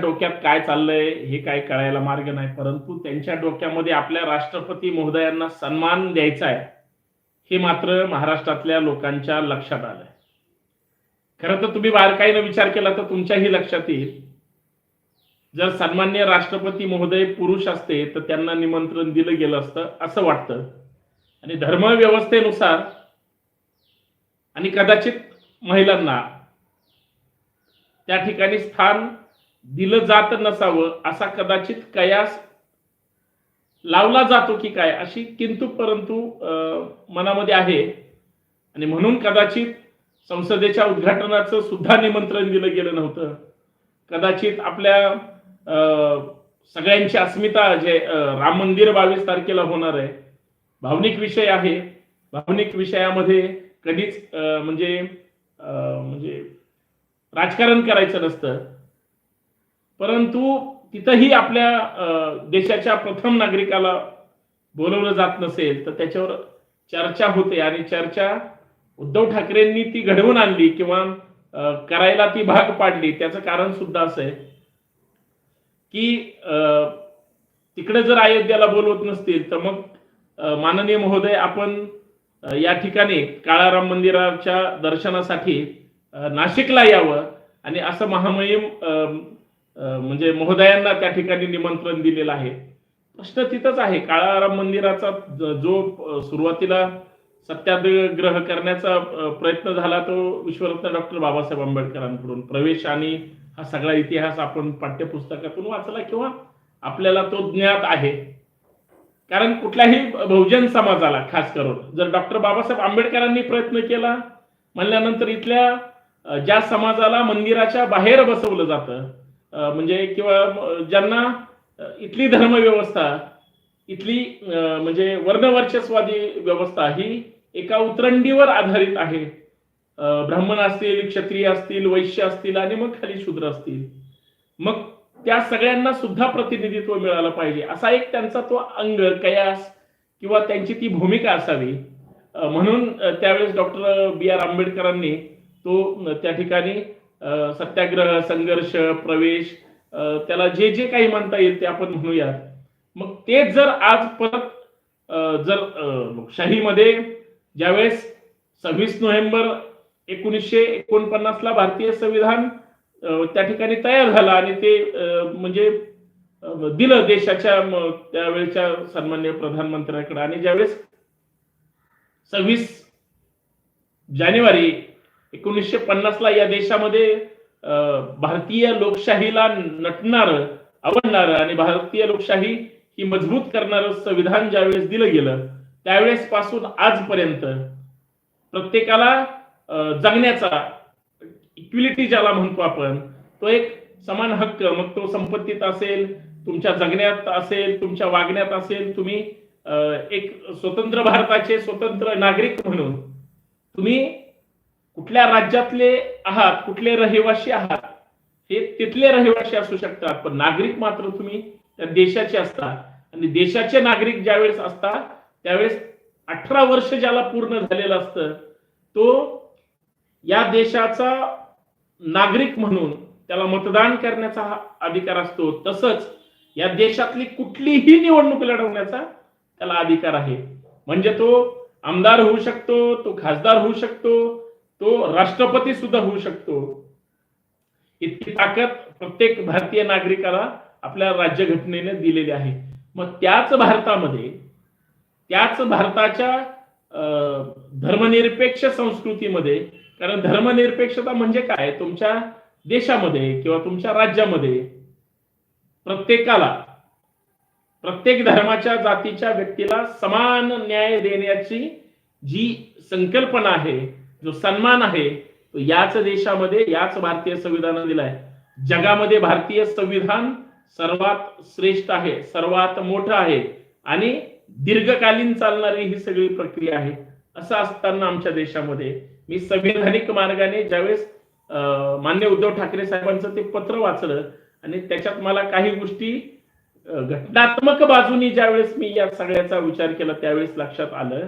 डोक्यात काय चाललंय हे काय कळायला मार्ग नाही. परंतु त्यांच्या डोक्यामध्ये आपल्या राष्ट्रपती महोदयांना सन्मान द्यायचा आहे हे मात्र महाराष्ट्रातल्या लोकांच्या लक्षात आलंय. खरं तर तुम्ही बारकाईनं विचार केला तर तुमच्याही लक्षात येईल. जर सन्मान्य राष्ट्रपती महोदय पुरुष असते तर त्यांना निमंत्रण दिलं गेलं असतं असं वाटतं. आणि धर्मव्यवस्थेनुसार आणि कदाचित महिलांना त्या ठिकाणी स्थान दिलं जात नसावं असा कदाचित कयास लावला जातो की काय अशी किंतु परंतु अं, मनामध्ये आहे. आणि म्हणून कदाचित संसदेच्या उद्घाटनाचं सुद्धा निमंत्रण दिलं गेलं नव्हतं. कदाचित आपल्या अं, सगळ्यांची अस्मिता जे राम मंदिर बावीस तारखेला होणार आहे भावनिक विषय आहे. भावनिक विषयामध्ये कधीच अं, म्हणजे अं, म्हणजे राजकारण करायचं नसतं. परंतु तिथंही आपल्या अं, देशाच्या प्रथम नागरिकाला बोलवलं जात नसेल तर त्याच्यावर चर्चा होते आणि चर्चा उद्धव ठाकरेंनी ती घडवून आणली किंवा करायला ती भाग पाडली. त्याचं कारण सुद्धा असं आहे की अं, तिकडे जर अयोध्याला बोलवत नसतील तर मग माननीय महोदय आपण या ठिकाणी काळाराम मंदिराच्या दर्शनासाठी नाशिकला यावं आणि असं महामहिम अं, म्हणजे महोदयांना त्या ठिकाणी निमंत्रण दिलेलं आहे. प्रश्न तिथंच आहे. काळाराम मंदिराचा जो सुरुवातीला सत्याग्रह करण्याचा प्रयत्न झाला तो विश्वरत्न डॉक्टर बाबासाहेब आंबेडकरांकडून. प्रवेश आणि हा सगळा इतिहास आपण पाठ्यपुस्तकातून वाचला किंवा आपल्याला तो ज्ञात आहे. कारण कुठल्याही बहुजन समाजाला खास करून जर डॉक्टर बाबासाहेब आंबेडकरांनी प्रयत्न केला म्हणल्यानंतर इथल्या ज्या समाजाला मंदिराच्या बाहेर बसवलं जातं म्हणजे किंवा ज्यांना इथली धर्मव्यवस्था इथली म्हणजे वर्णवर्चस्वादी व्यवस्था ही एका उतरंडीवर आधारित आहे. ब्राह्मण असतील क्षत्रिय असतील वैश्य असतील आणि मग खाली शूद्र असतील. मग त्या सगळ्यांना सुद्धा प्रतिनिधित्व मिळालं पाहिजे. असा एक त्यांचा तो अंग कयास किंवा त्यांची ती भूमिका असावी. म्हणून त्यावेळेस डॉक्टर बी आर आंबेडकरांनी तो त्या ठिकाणी सत्याग्रह संघर्ष प्रवेश त्याला जे जे काही म्हणता येईल ते आपण म्हणूयात मग ते जर आज परत जर लोकशाहीमध्ये ज्यावेळेस सव्वीस नोव्हेंबर एकोणीसशे एकोणपन्नास ला भारतीय संविधान त्या ठिकाणी तयार झालं आणि ते म्हणजे दिलं देशाच्या त्यावेळच्या त्यावेळेच्या सन्मान्य प्रधानमंत्र्याकडे. आणि ज्यावेळेस सव्वीस जानेवारी एकोणीसशे पन्नासला या देशामध्ये भारतीय लोकशाहीला नटणार आवडणार आणि भारतीय लोकशाही ही मजबूत करणारं संविधान ज्यावेळेस दिलं गेलं त्यावेळेस पासून आजपर्यंत प्रत्येकाला जगण्याचा इक्विलिटी ज्याला म्हणतो आपण तो एक समान हक्क. मग तो संपत्तीत असेल तुमच्या जगण्यात असेल तुमच्या वागण्यात असेल तुम्ही एक स्वतंत्र भारताचे स्वतंत्र नागरिक म्हणून तुम्ही कुठल्या राज्यातले आहात कुठले रहिवासी आहात हे तिथले रहिवासी असू शकतात पण नागरिक मात्र तुम्ही त्या देशाचे असता. आणि देशाचे नागरिक ज्यावेळेस असता त्यावेळेस अठरा वर्ष ज्याला पूर्ण झालेलं असतं तो या देशाचा नागरिक म्हणून त्याला मतदान करण्याचा हा अधिकार असतो. तसंच या देशातली कुठलीही निवडणूक लढवण्याचा त्याला अधिकार आहे. म्हणजे तो आमदार होऊ शकतो तो खासदार होऊ शकतो तो राष्ट्रपती सुद्धा होऊ शकतो. इतकी ताकद प्रत्येक भारतीय नागरिकाला आपल्या राज्यघटनेने दिलेली आहे. मग त्याच भारतामध्ये त्याच भारताच्या अं, धर्मनिरपेक्ष संस्कृतीमध्ये कारण धर्मनिरपेक्षता म्हणजे काय? तुमच्या देशामध्ये किंवा तुमच्या राज्यामध्ये प्रत्येकाला प्रत्येक धर्माच्या जातीच्या व्यक्तीला समान न्याय देण्याची जी संकल्पना आहे जो सन्मान आहे तो याच देशामध्ये याच भारतीय संविधानाने दिलाय. जगामध्ये भारतीय संविधान सर्वात श्रेष्ठ आहे सर्वात मोठं आहे आणि दीर्घकालीन चालणारी ही सगळी प्रक्रिया आहे. असं असताना आमच्या देशामध्ये मी संविधानिक मार्गाने ज्यावेळेस मान्य उद्धव ठाकरे साहेबांचं ते पत्र वाचलं आणि त्याच्यात मला काही गोष्टी घटनात्मक बाजूनी ज्यावेळेस मी या सगळ्याचा विचार केला त्यावेळेस लक्षात आलं.